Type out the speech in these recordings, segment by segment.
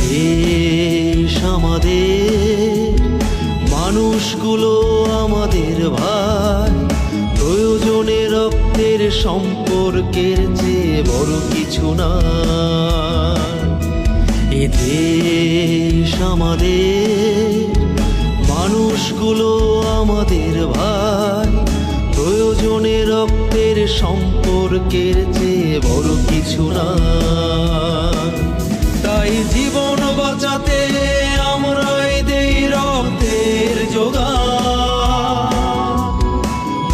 দেশ আমাদের, মানুষগুলো আমাদের ভাই। প্রয়োজনে রক্তের সম্পর্কের চেয়ে বড় কিছু না এ দেশ আমাদের, মানুষগুলো আমাদের ভাই। প্রয়োজনে রক্তের সম্পর্কের চেয়ে বড় কিছু না তাই জীবন বাঁচাতে আমরাই দেই রক্তের যোগা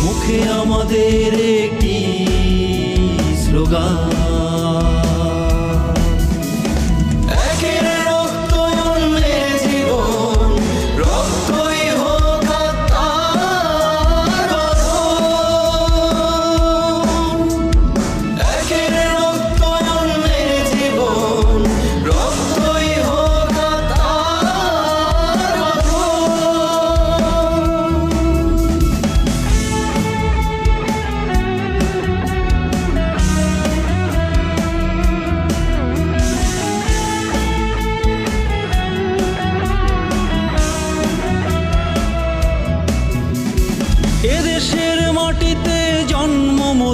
মুখে আমাদের একটি স্লোগান।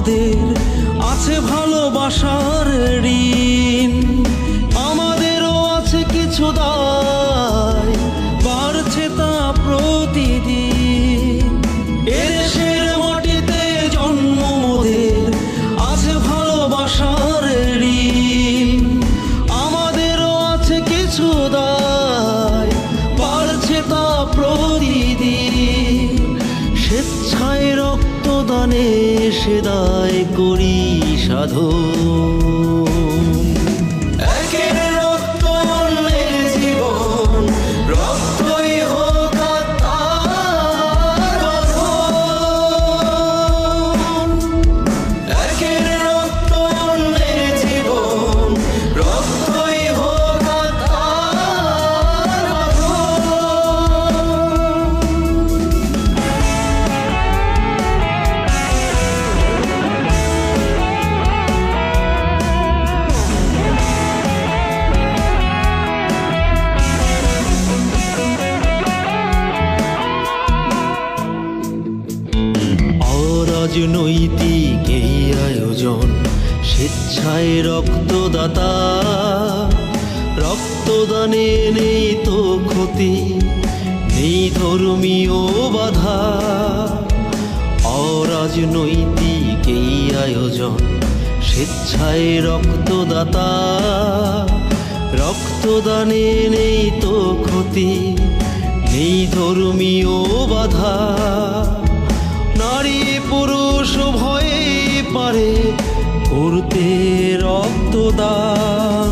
জন্ম মোদের আছে ভালোবাসার ঋণ। আমাদেরও আছে কিছু দায়, বাড়ছে তা প্রতিদিন। এদেশের মাটিতে জন্ম মোদের আছে ভালোবাসার ঋণ। আমাদেরও আছে কিছু দায়, বাড়ছে তা প্রতিদিন। স্বেচ্ছায় রক্তদানে সে দায় করি সাধু। অরাজনৈতিক এই আয়োজন। স্বেচ্ছায় রক্তদাতা, রক্তদানে নেই তো ক্ষতি, নেই ধর্মীয় বাধা। অরাজনৈতিক এই আয়োজন, স্বেচ্ছায় রক্তদাতা, রক্তদানে নেই তো ক্ষতি, নেই ধর্মীয় বাধা। 的。